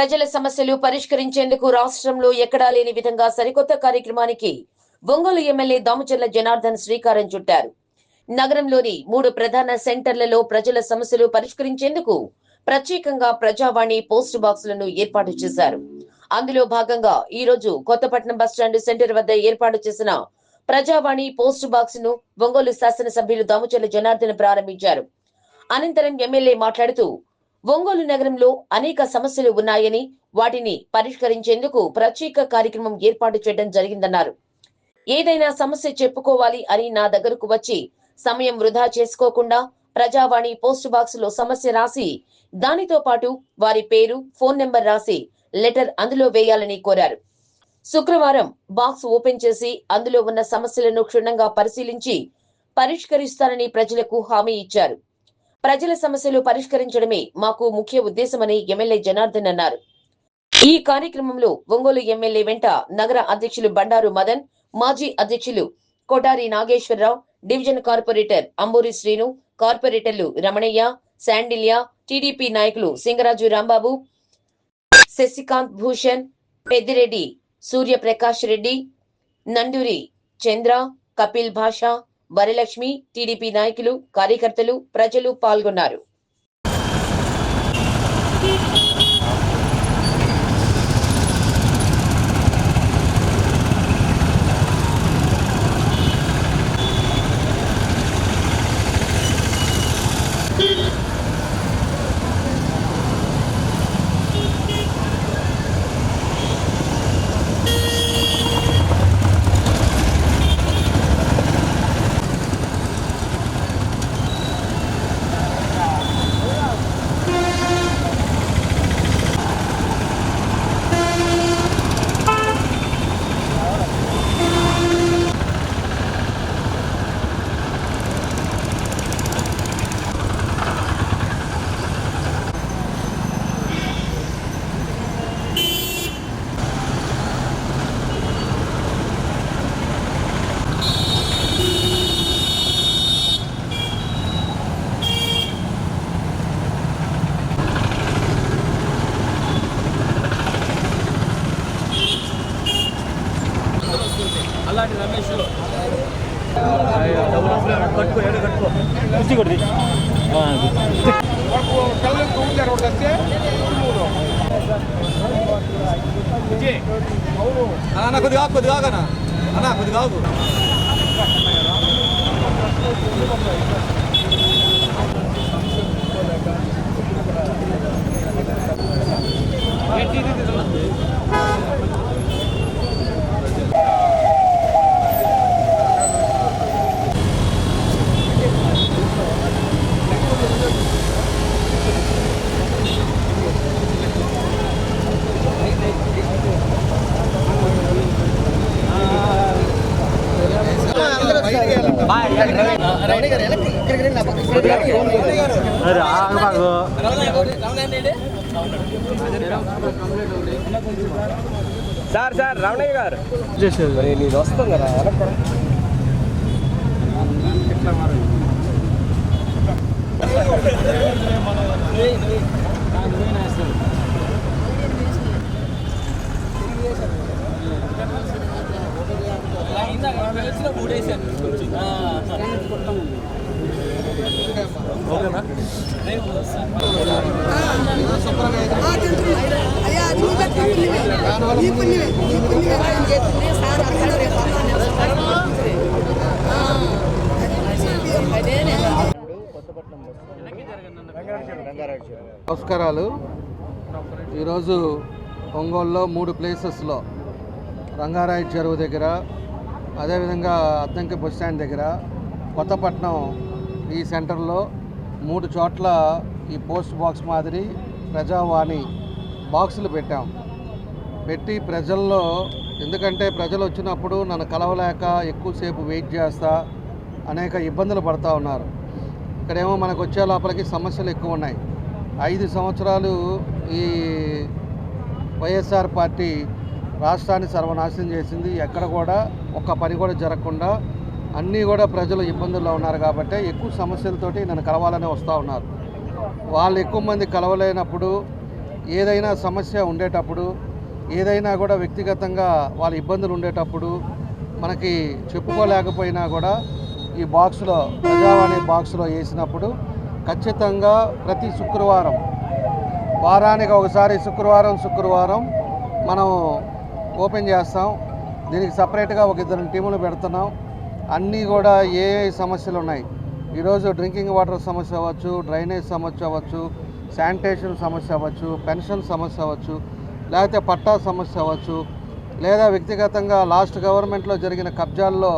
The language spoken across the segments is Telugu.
ప్రజల సమస్యలు పరిష్కరించేందుకు రాష్ట్రంలో ఎక్కడా లేని విధంగా సరికొత్త కార్యక్రమానికి ఒంగోలు ఎమ్మెల్యే దామచర్ల జనార్దన్ శ్రీకారం చుట్టారు. నగరంలోని మూడు ప్రధాన సెంటర్లలో ప్రజల సమస్యలు పరిష్కరించేందుకు ప్రత్యేకంగా ప్రజావాణి పోస్ట్ బాక్సులను ఏర్పాటు చేశారు. అందులో భాగంగా ఈ రోజు కొత్తపట్నం బస్టాండ్ సెంటర్ వద్ద ఏర్పాటు చేసిన ప్రజావాణి పోస్ట్ బాక్స్ను ఒంగోలు శాసనసభ్యులు దామచర్ల జనార్దన్ ప్రారంభించారు. అనంతరం ఎమ్మెల్యే మాట్లాడుతూ ఒంగోలు నగరంలో అనేక సమస్యలు ఉన్నాయని వాటిని పరిష్కరించేందుకు ప్రత్యేక కార్యక్రమం ఏర్పాటు చేయడం జరిగిందన్నారు. ఏదైనా సమస్య చెప్పుకోవాలి అని నా దగ్గరకు వచ్చి సమయం వృధా చేసుకోకుండా ప్రజావాణి పోస్ట్ బాక్స్లో సమస్య రాసి దానితో పాటు వారి పేరు ఫోన్ నెంబర్ రాసి లెటర్ అందులో వేయాలని కోరారు. శుక్రవారం బాక్స్ ఓపెన్ చేసి అందులో ఉన్న సమస్యలను క్షుణ్ణంగా పరిశీలించి పరిష్కరిస్తానని ప్రజలకు హామీ ఇచ్చారు. ప్రజల సమస్యలు పరిష్కరించడమే మాకు ముఖ్య ఉద్దేశమని ఎమ్మెల్యే జనార్దన్ అన్నారు. ఈ కార్యక్రమంలో ఒంగోలు ఎమ్మెల్యే వెంట నగర అధ్యక్షులు బండారు మదన్ మాజీ అధ్యక్షులు కోటారి నాగేశ్వరరావు డివిజన్ కార్పొరేటర్ అంబూరి శ్రీను కార్పొరేటర్లు రమణయ్య శాండిల్య టీడీపీ నాయకులు సింగరాజు రాంబాబు శశికాంత్ భూషణ్ పెద్దిరెడ్డి సూర్యప్రకాష్ రెడ్డి నండూరి చంద్ర కపిల్ భాష వరలక్ష్మి టీడీపీ నాయకులు కార్యకర్తలు ప్రజలు పాల్గొన్నారు. అలాంటి రమేష్ కట్టుకో ఏడు కట్టుకో కొద్ది అన్న కొద్దిగా ఆగు, కొద్దిగా ఆగనా అన్న కొద్దిగా సార్ రమణయ్య గారు. మరి నీది వస్తుంది కదా వెనక్కి ఓకేనా? నమస్కారాలు. ఈరోజు ఒంగోలులో మూడు ప్లేసెస్లో రంగారాయ చెరువు దగ్గర అదేవిధంగా అద్దంకి బస్ స్టాండ్ దగ్గర కొత్తపట్నం ఈ సెంటర్లో మూడు చోట్ల ఈ పోస్ట్ బాక్స్ మాదిరి ప్రజావాణి బాక్సులు పెట్టాం. పెట్టి ప్రజల్లో ఎందుకంటే ప్రజలు వచ్చినప్పుడు నన్ను కలవలేక ఎక్కువసేపు వెయిట్ చేస్తా అనేక ఇబ్బందులు పడుతూ ఉన్నారు. ఇక్కడేమో మనకు వచ్చే లోపలికి సమస్యలు ఎక్కువ ఉన్నాయి. ఐదు సంవత్సరాలు ఈ వైఎస్ఆర్ పార్టీ రాష్ట్రాన్ని సర్వనాశనం చేసింది. ఎక్కడ కూడా ఒక్క పని కూడా జరగకుండా అన్నీ కూడా ప్రజలు ఇబ్బందుల్లో ఉన్నారు కాబట్టి ఎక్కువ సమస్యలతోటి నన్ను కలవాలని వస్తూ ఉన్నారు. వాళ్ళు ఎక్కువ మంది కలవలేనప్పుడు ఏదైనా సమస్య ఉండేటప్పుడు ఏదైనా కూడా వ్యక్తిగతంగా వాళ్ళ ఇబ్బందులు ఉండేటప్పుడు మనకి చెప్పుకోలేకపోయినా కూడా ఈ బాక్స్లో ప్రజావాణి బాక్స్లో వేసినప్పుడు ఖచ్చితంగా ప్రతి శుక్రవారం వారానికి ఒకసారి శుక్రవారం శుక్రవారం మనం ఓపెన్ చేస్తాం. దీనికి సపరేట్గా ఒక ఇద్దరు టీములు పెడుతున్నాం. అన్నీ కూడా ఏ సమస్యలు ఉన్నాయి? ఈరోజు డ్రింకింగ్ వాటర్ సమస్య అవ్వచ్చు డ్రైనేజ్ సమస్య అవ్వచ్చు శానిటేషన్ సమస్య అవ్వచ్చు పెన్షన్ సమస్య అవ్వచ్చు లేకపోతే పట్టా సమస్య అవ్వచ్చు లేదా వ్యక్తిగతంగా లాస్ట్ గవర్నమెంట్లో జరిగిన కబ్జాల్లో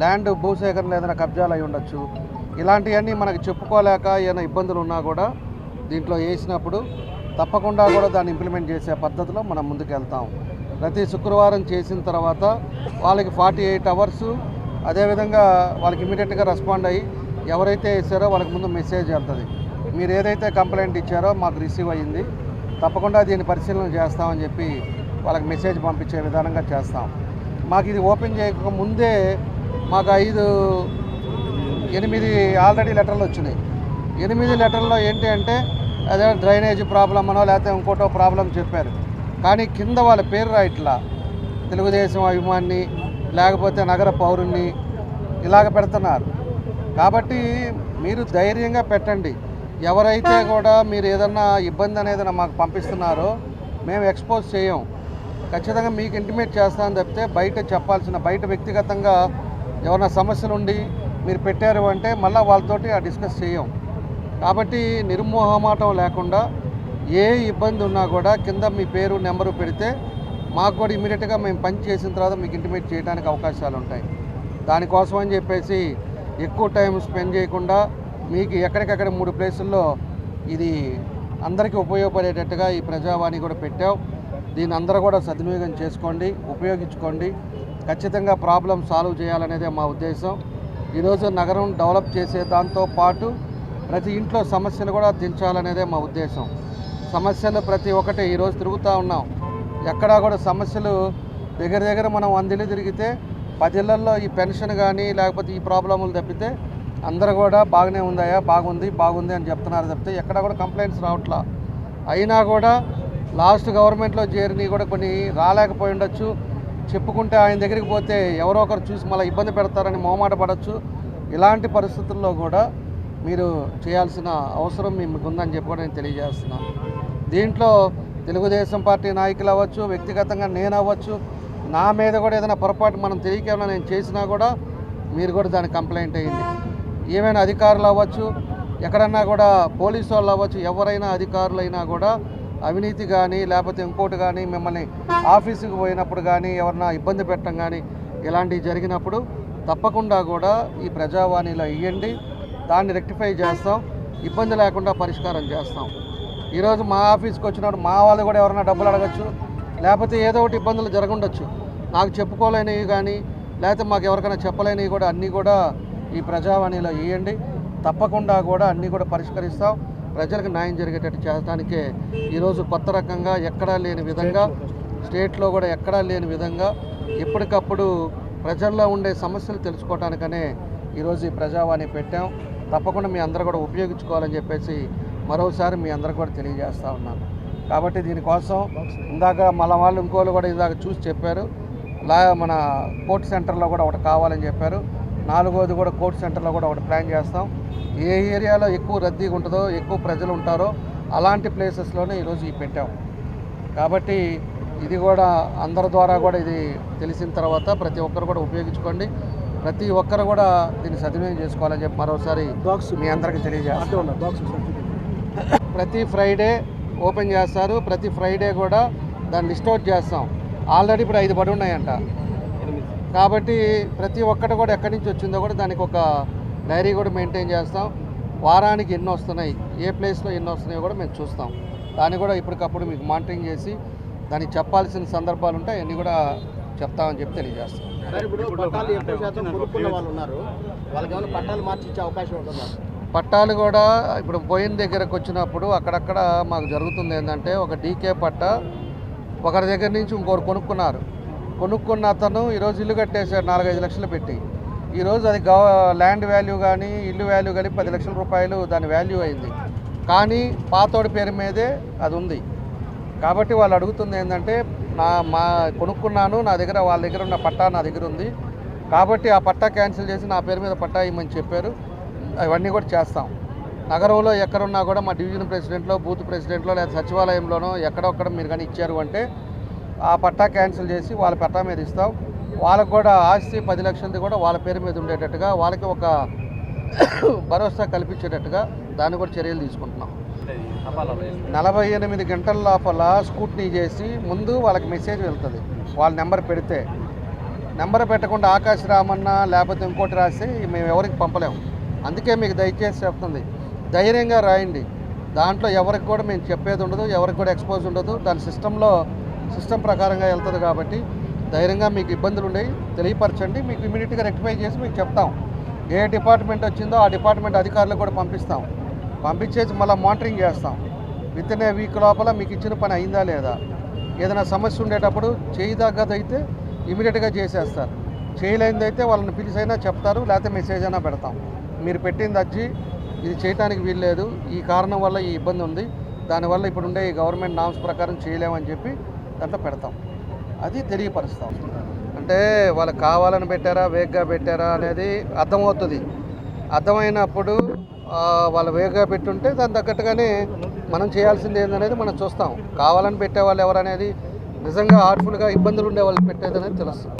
ల్యాండ్ భూసేకరణ ఏదైనా కబ్జాలు అయి ఉండొచ్చు. ఇలాంటివన్నీ మనకు చెప్పుకోలేక ఏమైనా ఇబ్బందులు ఉన్నా కూడా దీంట్లో వేసినప్పుడు తప్పకుండా కూడా దాన్ని ఇంప్లిమెంట్ చేసే పద్ధతిలో మనం ముందుకు వెళ్తాం ప్రతి శుక్రవారం చేసిన తర్వాత వాళ్ళకి ఫార్టీ ఎయిట్ అవర్సు అదేవిధంగా వాళ్ళకి ఇమీడియట్గా రెస్పాండ్ అయ్యి ఎవరైతే వేసారో వాళ్ళకి ముందు మెసేజ్ వెళ్తుంది. మీరు ఏదైతే కంప్లైంట్ ఇచ్చారో మాకు రిసీవ్ అయ్యింది. తప్పకుండా దీన్ని పరిశీలన చేస్తామని చెప్పి వాళ్ళకి మెసేజ్ పంపించే విధానంగా చేస్తాం. మాకు ఇది ఓపెన్ చేయక ముందే మాకు ఐదు ఎనిమిది ఆల్రెడీ లెటర్లు వచ్చినాయి. ఎనిమిది లెటర్లో ఏంటి అంటే అదే డ్రైనేజ్ ప్రాబ్లం అనో లేకపోతే ఇంకోటో ప్రాబ్లం చెప్పారు. కానీ కింద వాళ్ళ పేరు రాయట్లా. తెలుగుదేశం అభిమాన్ని లేకపోతే నగర పౌరుణ్ణి ఇలాగ పెడుతున్నారు. కాబట్టి మీరు ధైర్యంగా పెట్టండి. ఎవరైతే కూడా మీరు ఏదన్నా ఇబ్బంది అనేది మాకు పంపిస్తున్నారో మేము ఎక్స్పోజ్ చేయం. ఖచ్చితంగా మీకు ఇంటిమేట్ చేస్తామని చెప్తే బయట చెప్పాల్సిన బయట వ్యక్తిగతంగా ఏమైనా సమస్యలు ఉండి మీరు పెట్టారు అంటే మళ్ళీ వాళ్ళతోటి ఆ డిస్కస్ చేయం. కాబట్టి నిర్మోహమాటం లేకుండా ఏ ఇబ్బంది ఉన్నా కూడా కింద మీ పేరు నెంబరు పెడితే మాకు కూడా ఇమీడియట్గా మేము పని చేసిన తర్వాత మీకు ఇంటిమేట్ చేయడానికి అవకాశాలు ఉంటాయి. దానికోసం అని చెప్పేసి ఎక్కువ టైం స్పెండ్ చేయకుండా మీకు ఎక్కడికక్కడ మూడు ప్లేసుల్లో ఇది అందరికీ ఉపయోగపడేటట్టుగా ఈ ప్రజావాణి కూడా పెట్టాం దీన్ని అందరూ కూడా సద్వినియోగం చేసుకోండి ఉపయోగించుకోండి. ఖచ్చితంగా ప్రాబ్లం సాల్వ్ చేయాలనేదే మా ఉద్దేశం. ఈరోజు నగరం డెవలప్ చేసే దాంతో పాటు ప్రతి ఇంట్లో సమస్యలు కూడా దించాలనేదే మా ఉద్దేశం. సమస్యలు ప్రతి ఒక్కటి ఈరోజు తిరుగుతూ ఉన్నాం. ఎక్కడా కూడా సమస్యలు దగ్గర దగ్గర మనం వందిల్లు తిరిగితే పదిళ్ళల్లో ఈ పెన్షన్ కానీ లేకపోతే ఈ ప్రాబ్లములు తప్పితే అందరూ కూడా బాగానే ఉందాయా బాగుంది బాగుంది అని చెప్తున్నారు తప్పితే ఎక్కడ కూడా కంప్లైంట్స్ రావట్లా. అయినా కూడా లాస్ట్ గవర్నమెంట్లో చేరినవి కూడా కొన్ని రాలేకపోయి ఉండొచ్చు. చెప్పుకుంటే ఆయన దగ్గరికి పోతే ఎవరో ఒకరు చూసి మళ్ళీ ఇబ్బంది పెడతారని మొహమాట పడవచ్చు ఇలాంటి పరిస్థితుల్లో కూడా మీరు చేయాల్సిన అవసరం మీకు ఉందని చెప్పి కూడా నేను తెలియజేస్తున్నాను. దీంట్లో తెలుగుదేశం పార్టీ నాయకులు అవ్వచ్చు వ్యక్తిగతంగా నేను అవ్వచ్చు నా మీద కూడా ఏదైనా పొరపాటు మనం తెలియకేమైనా నేను చేసినా కూడా మీరు కూడా దానికి కంప్లైంట్ అయ్యింది. ఏమైనా అధికారులు అవ్వచ్చు ఎక్కడన్నా కూడా పోలీసు వాళ్ళు అవ్వచ్చు ఎవరైనా అధికారులైనా కూడా అవినీతి కానీ లేకపోతే ఇంకోటి కానీ మిమ్మల్ని ఆఫీసుకి పోయినప్పుడు కానీ ఎవరన్నా ఇబ్బంది పెట్టడం కానీ ఇలాంటివి జరిగినప్పుడు తప్పకుండా కూడా ఈ ప్రజావాణిలో ఇవ్వండి దాన్ని రెక్టిఫై చేస్తాం ఇబ్బంది లేకుండా పరిష్కారం చేస్తాం. ఈరోజు మా ఆఫీస్కి వచ్చినప్పుడు మా వాళ్ళు కూడా ఎవరైనా డబ్బులు అడగచ్చు లేకపోతే ఏదో ఒకటి ఇబ్బందులు జరగండొచ్చు నాకు చెప్పుకోలేనివి కానీ లేకపోతే మాకు ఎవరికైనా చెప్పలేనివి కూడా అన్నీ కూడా ఈ ప్రజావాణిలో ఇవ్వండి తప్పకుండా కూడా అన్నీ కూడా పరిష్కరిస్తాం. ప్రజలకు న్యాయం జరిగేటట్టు చేయడానికే ఈరోజు కొత్త రకంగా ఎక్కడా లేని విధంగా స్టేట్లో కూడా ఎక్కడా లేని విధంగా ఎప్పటికప్పుడు ప్రజల్లో ఉండే సమస్యలు తెలుసుకోవడానికనే ఈరోజు ఈ ప్రజావాణి పెట్టాం. తప్పకుండా మీ అందరూ కూడా ఉపయోగించుకోవాలని చెప్పేసి మరోసారి మీ అందరూ కూడా తెలియజేస్తా ఉన్నాను. కాబట్టి దీనికోసం ఇందాక మన వాళ్ళు ఇంకోళ్ళు కూడా ఇందాక చూసి చెప్పారు. లా మన కోర్ట్ సెంటర్లో కూడా ఒకటి కావాలని చెప్పారు. నాలుగోది కూడా కోర్ట్ సెంటర్లో కూడా ఒకటి ప్లాన్ చేస్తాం. ఏ ఏరియాలో ఎక్కువ రద్దీగా ఉంటుందో ఎక్కువ ప్రజలు ఉంటారో అలాంటి ప్లేసెస్లోనే ఈరోజు ఈ పెట్టాం. కాబట్టి ఇది కూడా అందరి ద్వారా కూడా ఇది తెలిసిన తర్వాత ప్రతి ఒక్కరు కూడా ఉపయోగించుకోండి. ప్రతి ఒక్కరు కూడా దీన్ని సద్వినియోగం చేసుకోవాలని చెప్పి మరోసారి మీ అందరికీ తెలియజేస్తాం. ప్రతి ఫ్రైడే ఓపెన్ చేస్తారు. ప్రతి ఫ్రైడే కూడా దాన్ని లిస్ట్ అవుట్ చేస్తాం. ఆల్రెడీ ఇప్పుడు ఐదు పడి ఉన్నాయంట. కాబట్టి ప్రతి ఒక్కటి కూడా ఎక్కడి నుంచి వచ్చిందో కూడా దానికి ఒక డైరీ కూడా మెయింటైన్ చేస్తాం. వారానికి ఎన్ని వస్తున్నాయి? ఏ ప్లేస్లో ఎన్ని వస్తున్నాయో కూడా మేము చూస్తాం. దాన్ని కూడా ఇప్పటికప్పుడు మీకు మానిటరింగ్ చేసి దానికి చెప్పాల్సిన సందర్భాలు ఉంటాయి అన్నీ కూడా చెప్తామని చెప్పి తెలియజేస్తాం. పట్టాలు ఎక్కువ శాతం కొనుక్కున్న వాళ్ళు ఉన్నారు. వాళ్ళకి ఏమైనా పట్టాలు మార్చి ఇచ్చే అవకాశం ఉంటుందా? పట్టాలు కూడా ఇప్పుడు పోయిన దగ్గరకు వచ్చినప్పుడు అక్కడక్కడ మాకు జరుగుతుంది ఏంటంటే ఒక డీకే పట్ట ఒకరి దగ్గర నుంచి ఇంకోరు కొనుక్కున్నారు. కొనుక్కున్న అతను ఈరోజు ఇల్లు కట్టేశాడు నాలుగైదు లక్షలు పెట్టి. ఈరోజు అది గవ ల్యాండ్ వాల్యూ కానీ ఇల్లు వాల్యూ కానీ పది లక్షల రూపాయలు దాని వాల్యూ అయింది. కానీ పాతోడి పేరు మీదే అది ఉంది. కాబట్టి వాళ్ళు అడుగుతుంది ఏంటంటే నా మా కొనుక్కున్నాను నా దగ్గర వాళ్ళ దగ్గర ఉన్న పట్టా నా దగ్గర ఉంది. కాబట్టి ఆ పట్టా క్యాన్సిల్ చేసి నా పేరు మీద పట్టా ఇవ్వమని చెప్పారు. అవన్నీ కూడా చేస్తాం. నగరంలో ఎక్కడున్నా కూడా మా డివిజన్ ప్రెసిడెంట్లో బూత్ ప్రెసిడెంట్లో లేదా సచివాలయంలోనో ఎక్కడొక్కడ మీరు కానీ ఇచ్చారు అంటే ఆ పట్టా క్యాన్సిల్ చేసి వాళ్ళ పట్టా మీద ఇస్తాం. వాళ్ళకు కూడా ఆస్తి పది లక్షలది కూడా వాళ్ళ పేరు మీద ఉండేటట్టుగా వాళ్ళకి ఒక భరోసా కల్పించేటట్టుగా దాన్ని కూడా చర్యలు తీసుకుంటున్నాం. నలభై ఎనిమిది గంటల లోపల స్కూట్నీ చేసి ముందు వాళ్ళకి మెసేజ్ వెళ్తుంది. వాళ్ళ నెంబర్ పెడితే. నెంబర్ పెట్టకుండా ఆకాశ రామన్నా లేకపోతే ఇంకోటి రాసి మేము ఎవరికి పంపలేము అందుకే మీకు దయచేసి చెప్తుంది. ధైర్యంగా రాయండి. దాంట్లో ఎవరికి కూడా మేము చెప్పేది ఉండదు ఎవరికి కూడా ఎక్స్పోజ్ ఉండదు. దాని సిస్టంలో సిస్టమ్ ప్రకారంగా వెళ్తుంది కాబట్టి ధైర్యంగా మీకు ఇబ్బందులు ఉండేవి తెలియపరచండి. మీకు ఇమీడియట్గా రెక్టిఫై చేసి మీకు చెప్తాం. ఏ డిపార్ట్మెంట్ వచ్చిందో ఆ డిపార్ట్మెంట్ అధికారులకు కూడా పంపిస్తాం. పంపించేసి మళ్ళీ మానిటరింగ్ చేస్తాం. విత్ ఇన్ ఏ వీక్ లోపల మీకు ఇచ్చిన పని అయిందా లేదా? ఏదైనా సమస్య ఉండేటప్పుడు చేయదగ్గదైతే ఇమీడియట్గా చేసేస్తారు. చేయలేనిదైతే వాళ్ళని పిలిచైనా చెప్తారు లేకపోతే మెసేజ్ అయినా పెడతాం. మీరు పెట్టింది అజ్జి ఇది చేయడానికి వీల్లేదు. ఈ కారణం వల్ల ఈ ఇబ్బంది ఉంది. దానివల్ల ఇప్పుడుండే ఈ గవర్నమెంట్ నామ్స్ ప్రకారం చేయలేమని చెప్పి దాంట్లో పెడతాం. అది తెలియపరుస్తాం. అంటే వాళ్ళకి కావాలని పెట్టారా వేగ్గా పెట్టారా అనేది అర్థమవుతుంది. అర్థమైనప్పుడు వాళ్ళు వేగంగా పెట్టుంటే దాని తగ్గట్టుగానే మనం చేయాల్సింది ఏందనేది మనం చూస్తాం. కావాలని పెట్టే వాళ్ళు ఎవరనేది నిజంగా హార్ట్ఫుల్గా ఇబ్బందులు ఉండే వాళ్ళు పెట్టేది అనేది తెలుస్తుంది.